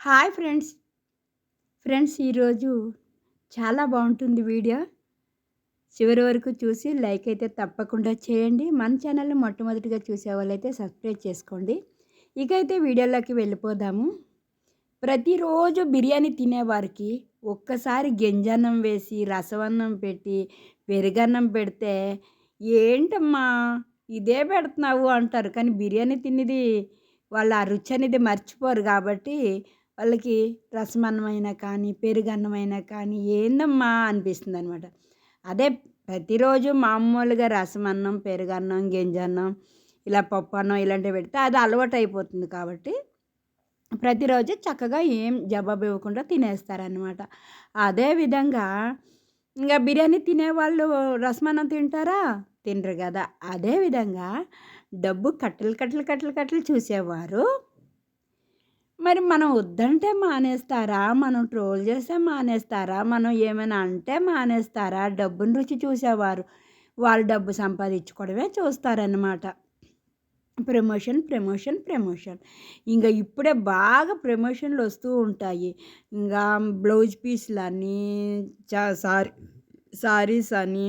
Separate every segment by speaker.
Speaker 1: Hi friends. Friends ఈరోజు చాలా బాగుంటుంది వీడియో. చివరి వరకు చూసి లైక్ అయితే తప్పకుండా చేయండి. మన ఛానల్ని మొట్టమొదటిగా చూసే వాళ్ళైతే సబ్స్క్రైబ్ చేసుకోండి. ఇక అయితే వీడియోలోకి వెళ్ళిపోదాము. ప్రతిరోజు బిర్యానీ తినేవారికి ఒక్కసారి గింజన్నం వేసి రసవన్నం పెట్టి పెరుగన్నం పెడితే ఏంటమ్మా ఇదే పెడుతున్నావు అంటారు. కానీ బిర్యానీ తినేది వాళ్ళ ఆ రుచి అనేది మర్చిపోరు కాబట్టి వాళ్ళకి రసమన్నమైనా కానీ పెరుగన్నమైనా కానీ ఏందమ్మా అనిపిస్తుంది అనమాట అదే ప్రతిరోజు మామూలుగా రసమన్నం పెరుగన్నం గింజన్నం ఇలా పప్పు అన్నం ఇలాంటివి పెడితే అది అలవాటు అయిపోతుంది కాబట్టి ప్రతిరోజు చక్కగా ఏం జవాబు ఇవ్వకుండా తినేస్తారనమాట అదేవిధంగా ఇంకా బిర్యానీ తినేవాళ్ళు రసమన్నం తింటారా? తినరు కదా. అదేవిధంగా డబ్బు కట్టలు కట్టలు కట్టలు కట్టలు చూసేవారు. మరి మనం వద్దంటే మానేస్తారా? మనం ట్రోల్ చేస్తే మానేస్తారా? మనం ఏమైనా అంటే మానేస్తారా? డబ్బును రుచి చూసేవారు. వాళ్ళు డబ్బు సంపాదించుకోవడమే చూస్తారన్నమాట. Promotion promotion promotion. ఇంకా ఇప్పుడే బాగా ప్రమోషన్లు వస్తూ ఉంటాయి. ఇంకా బ్లౌజ్ పీస్లు అని సారీ సారీస్ అని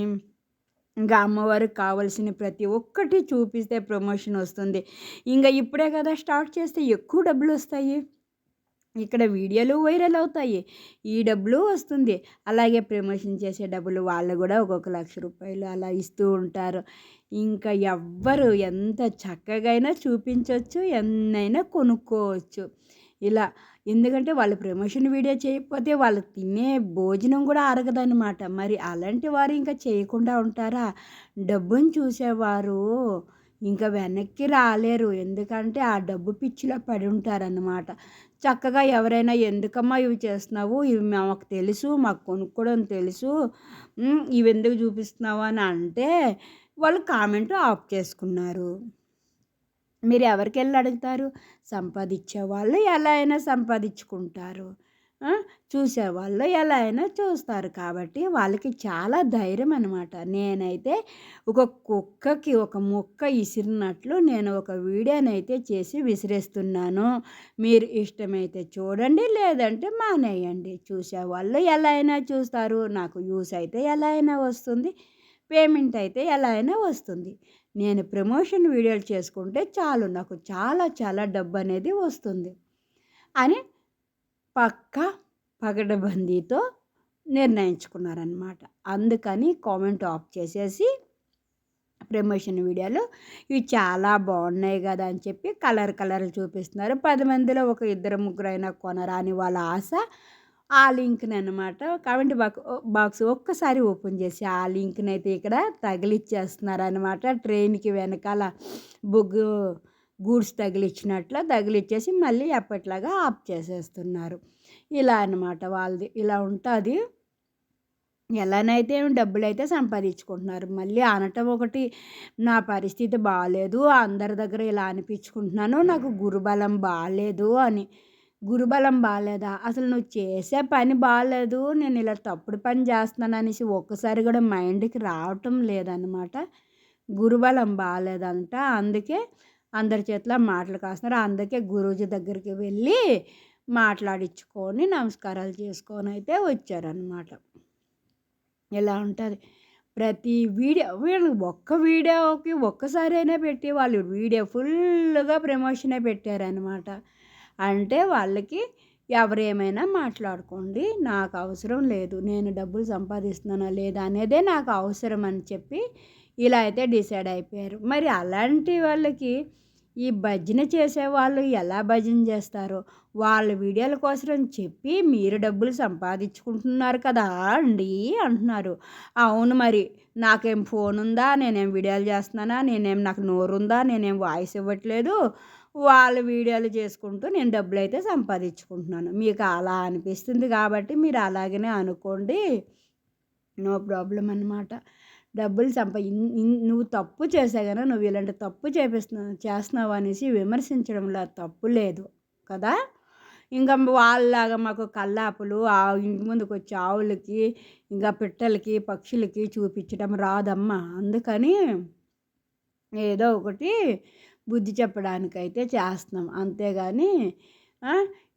Speaker 1: ఇంకా అమ్మవారికి కావాల్సిన ప్రతి ఒక్కటి చూపిస్తే ప్రమోషన్ వస్తుంది. ఇంకా ఇప్పుడే కదా స్టార్ట్ చేస్తే ఎక్కువ డబ్బులు వస్తాయి. ఇక్కడ వీడియోలు వైరల్ అవుతాయి. ఈ డబ్బులు వస్తుంది. అలాగే ప్రమోషన్ చేసే డబ్బులు వాళ్ళు కూడా ఒక్కొక్క లక్ష రూపాయలు అలా ఇస్తూ ఉంటారు. ఇంకా ఎవ్వరు ఎంత చక్కగా చూపించవచ్చు ఎన్నైనా కొనుక్కోవచ్చు. ఇలా ఎందుకంటే వాళ్ళు ప్రమోషన్ వీడియో చేయకపోతే వాళ్ళు తినే భోజనం కూడా అరగదనమాట మరి అలాంటి వారు ఇంకా చేయకుండా ఉంటారా? డబ్బును చూసేవారు ఇంకా వెనక్కి రాలేరు. ఎందుకంటే ఆ డబ్బు పిచ్చిలో పడి ఉంటారన్నమాట. చక్కగా ఎవరైనా ఎందుకమ్మా ఇవి చేస్తున్నావు? ఇవి మాకు తెలుసు మాకు కొనుక్కోవడం తెలుసు ఇవి ఎందుకు చూపిస్తున్నావు? అని అంటే వాళ్ళు కామెంట్ ఆఫ్ చేసుకున్నారు. మీరు ఎవరికి వెళ్ళి అడుగుతారు? సంపాదించే వాళ్ళు ఎలా అయినా సంపాదించుకుంటారు. చూసేవాళ్ళు ఎలా అయినా చూస్తారు. కాబట్టి వాళ్ళకి చాలా ధైర్యం అనమాట నేనైతే ఒక కుక్కకి ఒక మొక్క ఇసిరినట్లు నేను ఒక వీడియోనైతే చేసి విసిరేస్తున్నాను. మీరు ఇష్టమైతే చూడండి లేదంటే మానేయండి. చూసేవాళ్ళు ఎలా అయినా చూస్తారు. నాకు యూస్ అయితే ఎలా అయినా వస్తుంది. పేమెంట్ అయితే ఎలా అయినా వస్తుంది. నేను ప్రమోషన్ వీడియోలు చేసుకుంటే చాలు నాకు చాలా చాలా డబ్బు అనేది వస్తుంది. అని పక్క పగడబందీతో నిర్ణయించుకున్నారనమాట అందుకని కామెంట్ ఆఫ్ చేసేసి ప్రమోషన్ వీడియోలు ఇవి చాలా బాగున్నాయి కదా అని చెప్పి కలర్ కలర్లు చూపిస్తున్నారు. పది మందిలో ఒక ఇద్దరు ముగ్గురు అయినా కొనరాని వాళ్ళ ఆశ ఆ లింక్ని అనమాట కామెంట్ బాక్ బాక్స్ ఒక్కసారి ఓపెన్ చేసి ఆ లింక్ని అయితే ఇక్కడ తగిలిచ్చేస్తున్నారు అనమాట ట్రైన్కి వెనకాల బొగ్గు గూడ్స్ తగిలిచ్చినట్లు తగిలిచ్చేసి మళ్ళీ ఎప్పట్లాగా ఆఫ్ చేసేస్తున్నారు. ఇలా అనమాట వాళ్ళది. ఇలా ఉంటుంది. ఎలానైతే డబ్బులు అయితే సంపాదించుకుంటున్నారు. మళ్ళీ అనటం ఒకటి నా పరిస్థితి బాగాలేదు అందరి దగ్గర ఇలా అనిపించుకుంటున్నాను నాకు గురుబలం బాగాలేదు అని గురుబలం బాగాలేదా అసలు నువ్వు చేసే పని బాగాలేదు నేను ఇలా తప్పుడు పని చేస్తున్నాను అనేసి ఒక్కసారి కూడా మైండ్కి రావటం లేదనమాట గురుబలం బాగాలేదంట అందుకే అందరి చేతిలో మాటలు కాస్తున్నారు. అందుకే గురూజీ దగ్గరికి వెళ్ళి మాట్లాడించుకొని నమస్కారాలు చేసుకొని అయితే వచ్చారనమాట ఇలా ఉంటుంది? ప్రతి వీడియో వీళ్ళు ఒక్క వీడియోకి ఒక్కసారైనా పెట్టి వాళ్ళు వీడియో ఫుల్గా ప్రమోషనే పెట్టారనమాట అంటే వాళ్ళకి ఎవరేమైనా మాట్లాడుకోండి నాకు అవసరం లేదు నేను డబ్బులు సంపాదిస్తున్నానా లేదా అనేదే నాకు అవసరం అని చెప్పి ఇలా అయితే డిసైడ్ అయిపోయారు. మరి అలాంటి వాళ్ళకి ఈ భజన చేసేవాళ్ళు ఎలా భజన చేస్తారో వాళ్ళ వీడియోల కోసం చెప్పి మీరు డబ్బులు సంపాదించుకుంటున్నారు కదా అండి అంటున్నారు. అవును మరి నాకేం ఫోన్ ఉందా నేనేం వీడియోలు చేస్తున్నానా నేనేం నాకు నోరు ఉందా నేనేం వాయిస్ ఇవ్వట్లేదు వాళ్ళ వీడియోలు చేసుకుంటూ నేను డబ్బులు అయితే సంపాదించుకుంటున్నాను. మీకు అలా అనిపిస్తుంది కాబట్టి మీరు అలాగనే అనుకోండి. నో ప్రాబ్లం అనమాట డబ్బులు సంపా నువ్వు తప్పు చేసా నువ్వు ఇలాంటి తప్పు చేపిస్తున్నావు చేస్తున్నావు అనేసి విమర్శించడంలో తప్పు లేదు కదా. ఇంకా వాళ్ళలాగా మాకు కల్లాపులు ఆ ఇంటి ముందుకు వచ్చే ఆవులకి ఇంకా పిట్టలకి పక్షులకి చూపించడం రాదమ్మా. అందుకని ఏదో ఒకటి బుద్ధి చెప్పడానికైతే చేస్తున్నాం. అంతేగాని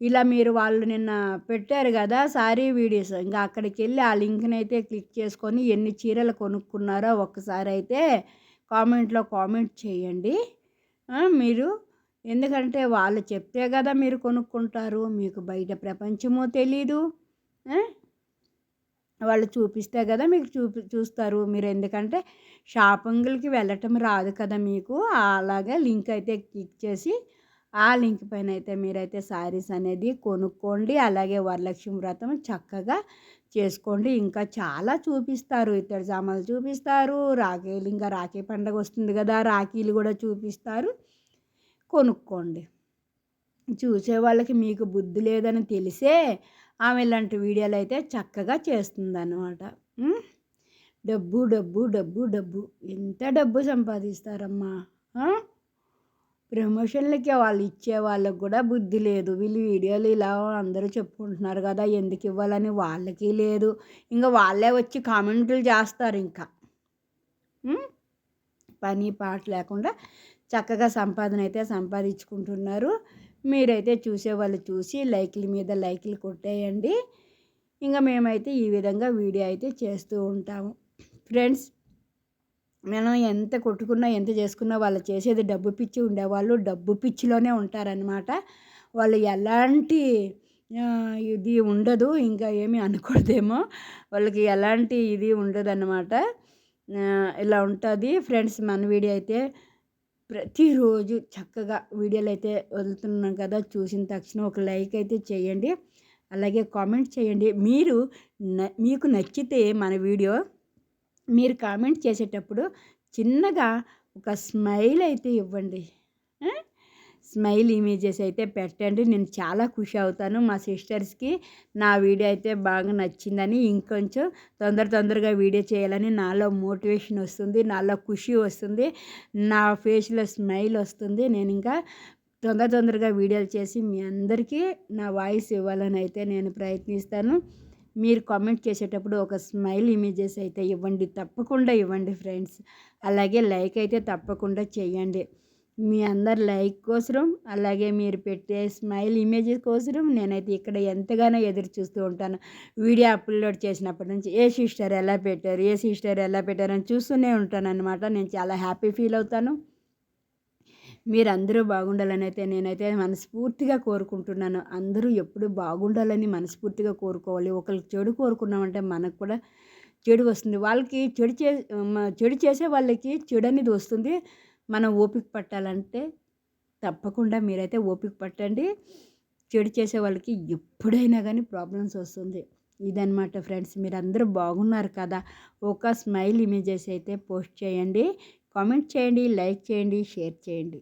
Speaker 1: ఇలా మీరు వాళ్ళు నిన్న పెట్టారు కదా సారీ వీడియోస్ ఇంకా అక్కడికి వెళ్ళి ఆ లింక్ని అయితే క్లిక్ చేసుకొని ఎన్ని చీరలు కొనుక్కున్నారో ఒక్కసారి అయితే కామెంట్లో కామెంట్ చేయండి. మీరు ఎందుకంటే వాళ్ళు చెప్తే కదా మీరు కొనుక్కుంటారు మీకు బయట ప్రపంచమో తెలీదు. వాళ్ళు చూపిస్తే కదా మీకు చూపి చూస్తారు. మీరు ఎందుకంటే షాపింగ్లకి వెళ్ళటం రాదు కదా మీకు. అలాగే లింక్ అయితే క్లిక్ చేసి ఆ లింక్ పైన అయితే మీరైతే శారీస్ అనేది కొనుక్కోండి. అలాగే వరలక్ష్మి వ్రతం చక్కగా చేసుకోండి. ఇంకా చాలా చూపిస్తారు. ఇత్తడి జామలు చూపిస్తారు. రాఖీలు ఇంకా రాఖీ పండగ వస్తుంది కదా రాఖీలు కూడా చూపిస్తారు. కొనుక్కోండి. చూసే వాళ్ళకి మీకు బుద్ధి లేదని తెలిసే ఆమె ఇలాంటి వీడియోలు అయితే చక్కగా చేస్తుందన్నమాట. డబ్బు డబ్బు డబ్బు డబ్బు. ఎంత డబ్బు సంపాదిస్తారమ్మా? ప్రమోషన్లకి వాళ్ళు ఇచ్చే వాళ్ళకి కూడా బుద్ధి లేదు. వీళ్ళు వీడియోలు ఇలా అందరూ చెప్పుకుంటున్నారు కదా ఎందుకు ఇవ్వాలని వాళ్ళకి లేదు. ఇంకా వాళ్ళే వచ్చి కామెంట్లు చేస్తారు ఇంకా. పని పాట లేకుండా చక్కగా సంపాదన అయితే సంపాదించుకుంటున్నారు. మీరైతే చూసేవాళ్ళు చూసి లైక్ల మీద లైక్లు కొట్టేయండి. ఇంకా మేమైతే ఈ విధంగా వీడియో అయితే చేస్తూ ఉంటాము. ఫ్రెండ్స్ మనం ఎంత కొట్టుకున్నా ఎంత చేసుకున్నా వాళ్ళు చేసేది డబ్బు పిచ్చి ఉండేవాళ్ళు డబ్బు పిచ్చిలోనే ఉంటారనమాట వాళ్ళు ఎలాంటి ఇది ఉండదు ఇంకా ఏమీ అనకూడదేమో. వాళ్ళకి ఎలాంటి ఇది ఉండదు అనమాట ఇలా ఉంటుంది. ఫ్రెండ్స్ మన వీడియో అయితే ప్రతిరోజు చక్కగా వీడియోలు అయితే వదులుతున్నాం కదా చూసిన తక్షణం ఒక లైక్ అయితే చేయండి. అలాగే కామెంట్ చేయండి. మీరు మీకు నచ్చితే మన వీడియో మీరు కామెంట్ చేసేటప్పుడు చిన్నగా ఒక స్మైల్ అయితే ఇవ్వండి. స్మైల్ ఇమేజెస్ అయితే పెట్టండి. నేను చాలా ఖుషి అవుతాను మా సిస్టర్స్కి. నా వీడియో అయితే బాగా నచ్చిందని ఇంకొంచెం తొందర తొందరగా వీడియో చేయాలని నాలో మోటివేషన్ వస్తుంది నాలో ఖుషి వస్తుంది నా ఫేస్లో స్మైల్ వస్తుంది. నేను ఇంకా తొందర తొందరగా వీడియోలు చేసి మీ అందరికీ నా వాయిస్ ఇవ్వాలని అయితే నేను ప్రయత్నిస్తాను. మీరు కామెంట్ చేసేటప్పుడు ఒక స్మైల్ ఇమేజెస్ అయితే ఇవ్వండి తప్పకుండా ఇవ్వండి ఫ్రెండ్స్. అలాగే లైక్ అయితే తప్పకుండా చేయండి. మీ అందరు లైక్ కోసం అలాగే మీరు పెట్టే స్మైల్ ఇమేజెస్ కోసం నేనైతే ఇక్కడ ఎంతగానో ఎదురు చూస్తూ ఉంటాను. వీడియో అప్లోడ్ చేసినప్పటి నుంచి ఏ సిస్టర్ ఎలా పెట్టారు ఏ సిస్టర్ ఎలా పెట్టారు అని చూస్తూనే ఉంటాను అనమాట నేను చాలా హ్యాపీ ఫీల్ అవుతాను. మీరు అందరూ బాగుండాలని అయితే నేనైతే మనస్ఫూర్తిగా కోరుకుంటున్నాను. అందరూ ఎప్పుడు బాగుండాలని మనస్ఫూర్తిగా కోరుకోవాలి. ఒకరికి చెడు కోరుకున్నామంటే మనకు కూడా చెడు వస్తుంది. వాళ్ళకి చెడు చే చెడు చేసే వాళ్ళకి చెడు అనేది వస్తుంది. మనం ఓపిక పట్టాలంటే తప్పకుండా మీరైతే ఓపిక పట్టండి. చెడు చేసే వాళ్ళకి ఎప్పుడైనా కానీ ప్రాబ్లమ్స్ వస్తుంది. ఇదనమాట ఫ్రెండ్స్ మీరందరూ బాగున్నారు కదా? ఒక స్మైల్ ఇమేజెస్ అయితే పోస్ట్ చేయండి. కామెంట్ చేయండి లైక్ చేయండి షేర్ చేయండి.